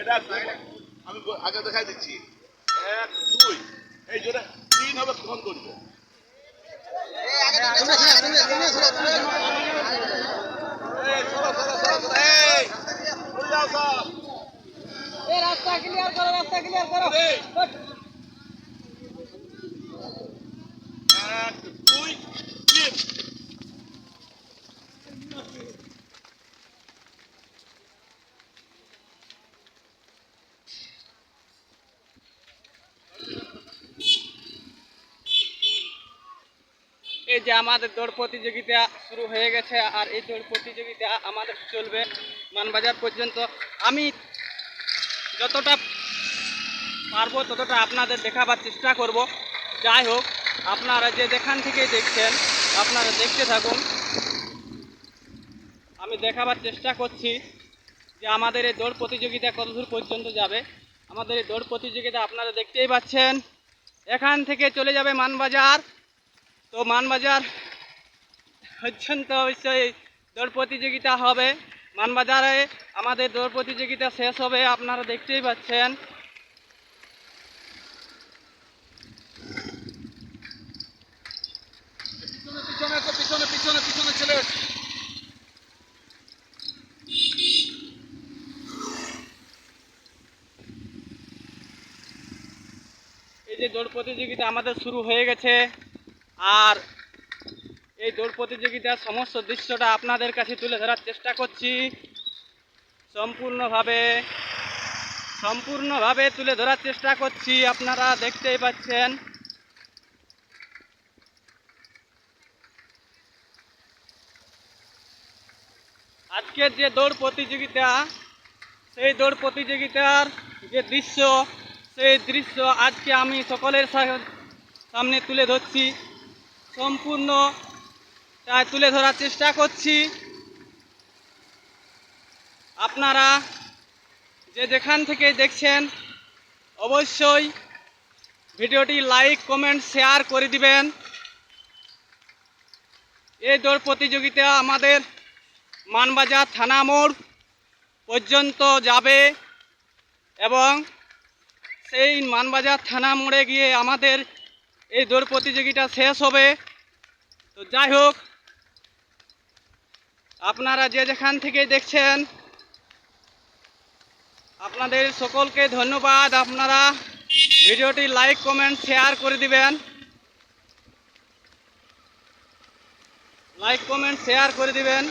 এটা আমি আগে দেখাই দিচ্ছি। এক দুই। এই যেটা তিন হবে কখন করবে? রাস্তা ক্লিয়ার করো রাস্তা ক্লিয়ার করো। এক এই যে আমাদের দৌড় প্রতিযোগিতা শুরু হয়ে গেছে আর এই দৌড় প্রতিযোগিতা আমাদের চলবে মানবাজার পর্যন্ত। আমি যতটা পারব ততটা আপনাদের দেখাবার চেষ্টা করব। যাই হোক, আপনারা যে যেখান থেকে দেখছেন, আপনারা দেখতে থাকুন। আমি দেখাবার চেষ্টা করছি যে আমাদের এই দৌড় প্রতিযোগিতা কতদূর পর্যন্ত যাবে। আমাদের এই দৌড় প্রতিযোগিতা আপনারা দেখতেই পাচ্ছেন। এখান থেকে চলে যাবে মানবাজার। তো মানবাজার পর্যন্ত অবশ্যই দৌড় প্রতিযোগিতা হবে। মানবাজারে আমাদের দৌড় প্রতিযোগিতা শেষ হবে, আপনারা দেখতেই পাচ্ছেন। পিছনে পিছনে তো এই যে দৌড় প্রতিযোগিতা আমাদের শুরু হয়ে গেছে। আর এই দৌড় প্রতিযোগিতার সমস্ত দৃশ্যটা আপনাদের কাছে তুলে ধরার চেষ্টা করছি। সম্পূর্ণভাবে সম্পূর্ণভাবে তুলে ধরার চেষ্টা করছি, আপনারা দেখতেই পাচ্ছেন। আজকের যে দৌড় প্রতিযোগিতা, সেই দৌড় প্রতিযোগিতার যে দৃশ্য, সেই দৃশ্য আজকে আমি সকলের সামনে তুলে ধরছি। সম্পূর্ণ তাই তুলে ধরার চেষ্টা করছি। আপনারা যে যেখান থেকে দেখছেন, অবশ্যই ভিডিওটি লাইক, কমেন্ট, শেয়ার করে দিবেন। এই দৌড় প্রতিযোগিতা আমাদের মানবাজার থানা মোড় পর্যন্ত যাবে এবং সেই মানবাজার থানা মোড়ে গিয়ে আমাদের এই দৌড় প্রতিযোগিতা শেষ হবে। তো যাই হোক, আপনারা যে যেখান থেকে দেখছেন, আপনাদের সকলকে ধন্যবাদ। আপনারা ভিডিওটি লাইক কমেন্ট শেয়ার করে দিবেন। লাইক কমেন্ট শেয়ার করে দিবেন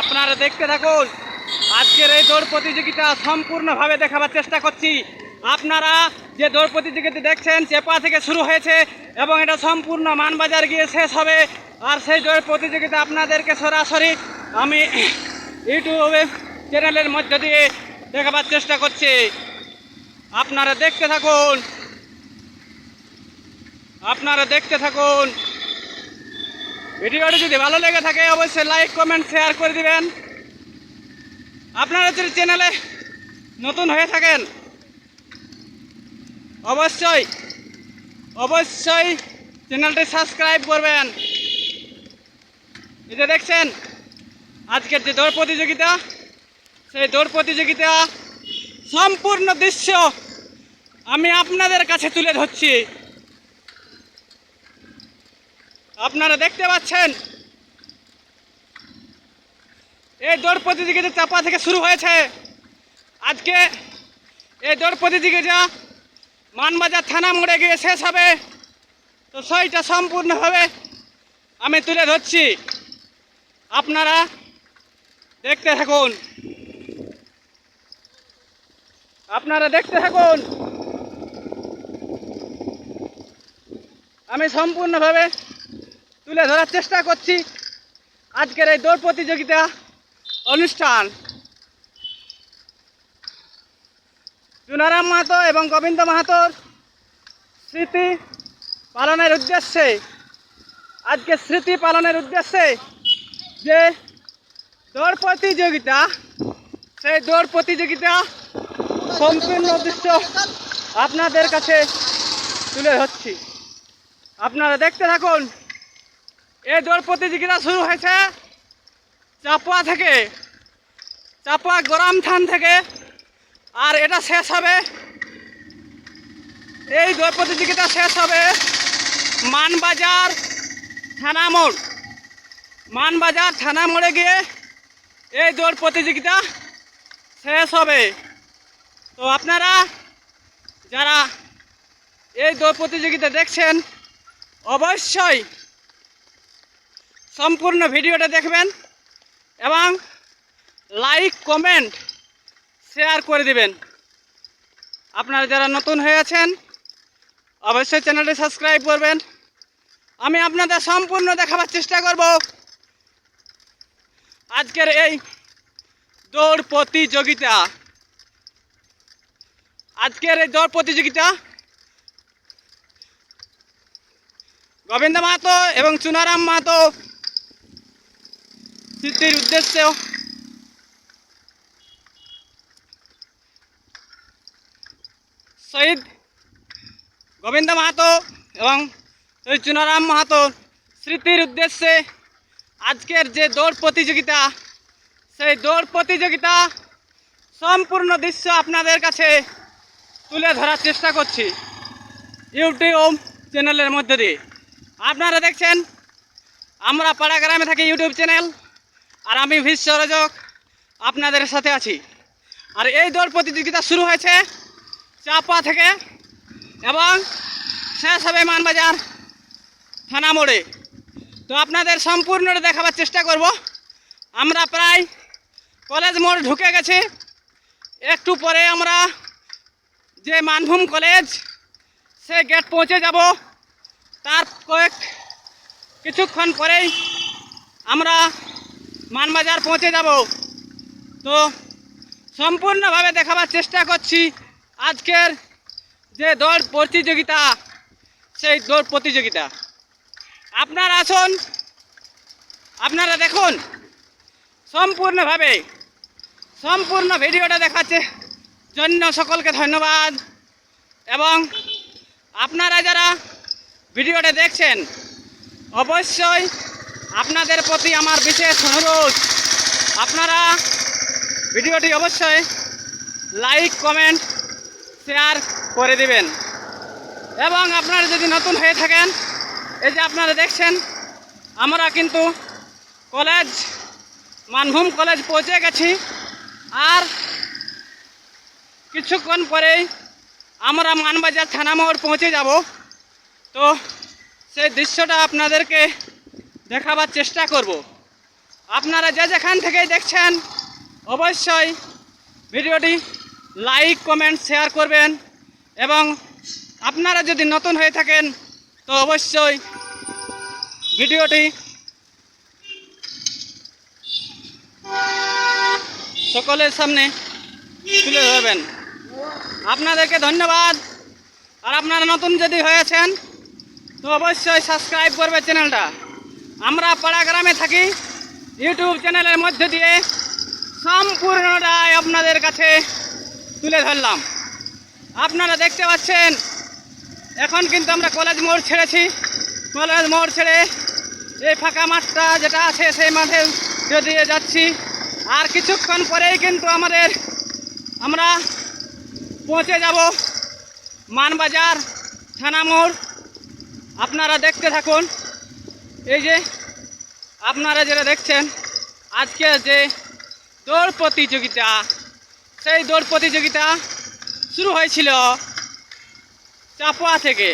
আপনারা দেখতে থাকুন। আজকের এই দৌড় প্রতিযোগিতা সম্পূর্ণভাবে দেখাবার চেষ্টা করছি। আপনারা যে দৌড় প্রতিযোগিতা দেখছেন, চেপা থেকে শুরু হয়েছে এবং এটা সম্পূর্ণ মানবাজার গিয়ে শেষ হবে। আর সেই দৌড় প্রতিযোগিতা আপনাদেরকে সরাসরি আমি ইউটিউবে চ্যানেলের মধ্য দিয়ে দেখাবার চেষ্টা করছি। আপনারা দেখতে থাকুন। আপনারা দেখতে থাকুন। ভিডিওটি যদি ভালো লেগে থাকে, অবশ্যই লাইক কমেন্ট শেয়ার করে দিবেন। আপনারা যদি চ্যানেলে নতুন হয়ে থাকেন, অবশ্যই অবশ্যই চ্যানেলটি সাবস্ক্রাইব করবেন। যে দেখছেন, আজকের যে দৌড় প্রতিযোগিতা, সেই দৌড় প্রতিযোগিতা সম্পূর্ণ দৃশ্য আমি আপনাদের কাছে তুলে ধরছি। আপনারা দেখতে পাচ্ছেন এই দৌড় প্রতিযোগিতা চাপা থেকে শুরু হয়েছে। আজকে এই দৌড় প্রতিযোগিতা মানবাজার থানা মোড়ে গিয়ে শেষ হবে। তো সেইটা সম্পূর্ণভাবে আমি তুলে ধরছি। আপনারা দেখতে থাকুন। আপনারা দেখতে থাকুন। আমি সম্পূর্ণভাবে তুলে ধরার চেষ্টা করছি। আজকের এই দৌড় প্রতিযোগিতা অনুষ্ঠান। চুনারাম মাহাতো এবং গোবিন্দ মাহাতোর স্মৃতি পালনের উদ্দেশ্যে, আজকে স্মৃতি পালনের উদ্দেশ্যে যে দৌড় প্রতিযোগিতা, সেই দৌড় প্রতিযোগিতা সম্পূর্ণ দৃশ্য আপনাদের কাছে তুলে ধরছি। আপনারা দেখতে থাকুন, এই দৌড় প্রতিযোগিতা শুরু হয়েছে। চাপুয়া থেকে চাপুয়া গরম থান থেকে, আর এটা শেষ হবে। এই দৌড় প্রতিযোগিতা শেষ হবে মানবাজার থানা মোড়। মানবাজার থানা মোড়ে গিয়ে এই দৌড় প্রতিযোগিতা শেষ হবে। তো আপনারা যারা এই দৌড় প্রতিযোগিতা দেখছেন, অবশ্যই সম্পূর্ণ ভিডিওটা দেখবেন। এবং লাইক, কমেন্ট, শেয়ার করে দিবেন। আপনারা যারা নতুন হয়ে আছেন, অবশ্যই চ্যানেলটি সাবস্ক্রাইব করবেন। আমি আপনাদের সম্পূর্ণ দেখাবার চেষ্টা করব। আজকের এই দৌড় প্রতিযোগিতা। আজকের এই দৌড় প্রতিযোগিতা গোবিন্দ মাহাতো এবং চুনারাম মাহাতো স্মৃতির উদ্দেশ্যে শহীদ গোবিন্দ মাহাতো এবং শহীদ চুনারাম মাহাতো স্মৃতির উদ্দেশ্যে আজকের যে দৌড় প্রতিযোগিতা, সেই দৌড় প্রতিযোগিতা সম্পূর্ণ দৃশ্য আপনাদের কাছে তুলে ধরার চেষ্টা করছি ইউটিউব চ্যানেলের মধ্যে দিয়ে। আপনারা দেখছেন, আমরা পাড়া গ্রামে থাকি ইউটিউব চ্যানেল। আর আমি বিশ্ব রজক আপনাদের সাথে আছি। আর এই দৌড় প্রতিযোগিতা শুরু হয়েছে চাপা থেকে এবং শেষ হবে মানবাজার থানা মোড়ে। তো আপনাদের সম্পূর্ণটা দেখাবার চেষ্টা করব। আমরা প্রায় কলেজ মোড় ঢুকে গেছি। একটু পরে আমরা যে মানভূম কলেজ, সে গেট পৌঁছে যাব। তার কয়েক কিছুক্ষণ পরেই আমরা মানবাজার পৌঁছে যাব। তো সম্পূর্ণভাবে দেখাবার চেষ্টা করছি আজকের যে দৌড় প্রতিযোগিতা, সেই দৌড় প্রতিযোগিতা। আপনারা আসুন, আপনারা দেখুন। সম্পূর্ণভাবে, সম্পূর্ণ ভিডিওটা দেখাচ্ছে জন্য সকলকে ধন্যবাদ। এবং আপনারা যারা ভিডিওটা দেখছেন, অবশ্যই আপনাদের প্রতি আমার বিশেষ অনুরোধ। আপনারা ভিডিওটি অবশ্যই লাইক, কমেন্ট, শেয়ার করে দিবেন। এবং আপনারা যদি নতুন হয়ে থাকেন, এই যে আপনারা দেখছেন, আমরা কিন্তু কলেজ, মানভূম কলেজ পৌঁছে গেছি। আর কিছুক্ষণ পরেই আমরা মানবাজার থানা মোড় পৌঁছে যাব। তো সেই দৃশ্যটা আপনাদেরকে দেখাবার চেষ্টা করব। আপনারা যে যেখান থেকে দেখছেন, অবশ্যই ভিডিওটি লাইক, কমেন্ট, শেয়ার করবেন এবং আপনারা যদি নতুন হয়ে থাকেন, তো অবশ্যই ভিডিওটি সকলের সামনে তুলে ধরবেন। আপনাদেরকে ধন্যবাদ। আর আপনারা নতুন যদি হয়েছেন, তো অবশ্যই সাবস্ক্রাইব করবে চ্যানেলটা। আমরা পাড়া গ্রামে থাকি। ইউটিউব চ্যানেলের মধ্য দিয়ে সম্পূর্ণটাই আপনাদের কাছে তুলে ধরলাম। আপনারা দেখতে পাচ্ছেন, এখন কিন্তু আমরা কলেজ মোড় ছেড়েছি। কলেজ মোড় ছেড়ে এই ফাঁকা মাঠটা যেটা আছে, সেই মাঠে দিয়ে যাচ্ছি। আর কিছুক্ষণ পরেই কিন্তু আমাদের, আমরা পৌঁছে যাব মানবাজার থানা মোড়। আপনারা দেখতে থাকুন। এই যে আপনারা যেটা দেখছেন, আজকে যে দৌড় প্রতিযোগিতা, সেই দৌড় প্রতিযোগিতা শুরু হয়েছিল চাপা থেকে।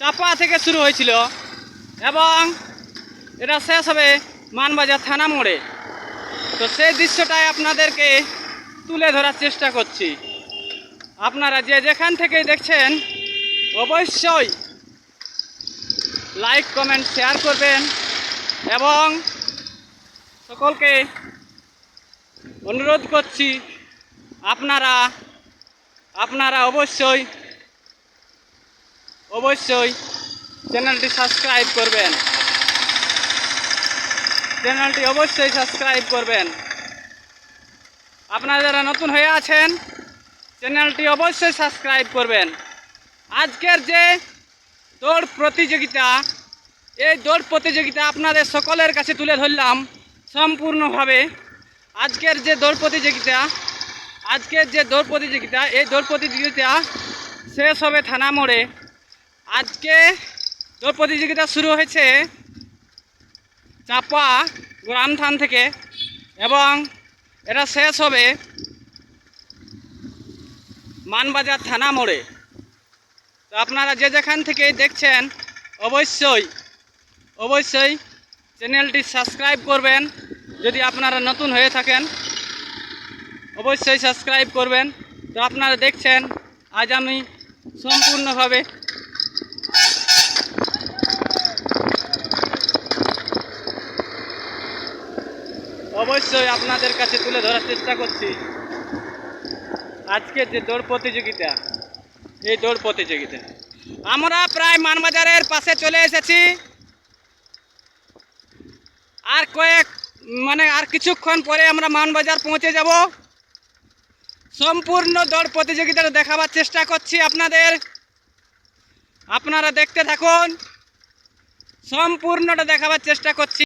চাপা থেকে শুরু হয়েছিল এবং এটা শেষ হবে মানবাজার থানা মোড়ে। তো সেই দৃশ্যটাই আপনাদেরকে তুলে ধরার চেষ্টা করছি। আপনারা যে যেখান থেকে দেখছেন, অবশ্যই লাইক কমেন্ট শেয়ার করবেন এবং সকলকে অনুরোধ করছি আপনারা আপনারা অবশ্যই অবশ্যই চ্যানেলটি সাবস্ক্রাইব করবেন। চ্যানেলটি অবশ্যই সাবস্ক্রাইব করবেন। আপনারা যারা নতুন হয়ে আছেন, চ্যানেলটি অবশ্যই সাবস্ক্রাইব করবেন। আজকের যে দৌড় প্রতিযোগিতা, এই দৌড় প্রতিযোগিতা আপনাদের সকলের কাছে তুলে ধরলাম সম্পূর্ণভাবে। আজকের যে দৌড় প্রতিযোগিতা, আজকের যে দৌড় প্রতিযোগিতা, এই দৌড় প্রতিযোগিতা শেষ হবে থানা মোড়ে। আজকে দৌড় প্রতিযোগিতা শুরু হয়েছে চাপা গ্রাম থান থেকে এবং এটা শেষ হবে মানবাজার থানা মোড়ে। তো আপনারা যে যেখান থেকে দেখছেন, অবশ্যই অবশ্যই চ্যানেলটি সাবস্ক্রাইব করবেন। যদি আপনারা নতুন হয়ে থাকেন, অবশ্যই সাবস্ক্রাইব করবেন। তো আপনারা দেখছেন, আজ আমি সম্পূর্ণভাবে অবশ্যই আপনাদের কাছে তুলে ধরার চেষ্টা করছি। আজকের যে দৌড় প্রতিযোগিতা এই দৌড় প্রতিযোগিতা। আমরা প্রায় মানবাজারের পাশে চলে এসেছি। আর কয়েক মানে আর কিছুক্ষণ পরে আমরা মানবাজার পৌঁছে যাব। সম্পূর্ণ দৌড় প্রতিযোগিতাটা দেখাবার চেষ্টা করছি আপনাদের। আপনারা দেখতে থাকুন। সম্পূর্ণটা দেখাবার চেষ্টা করছি।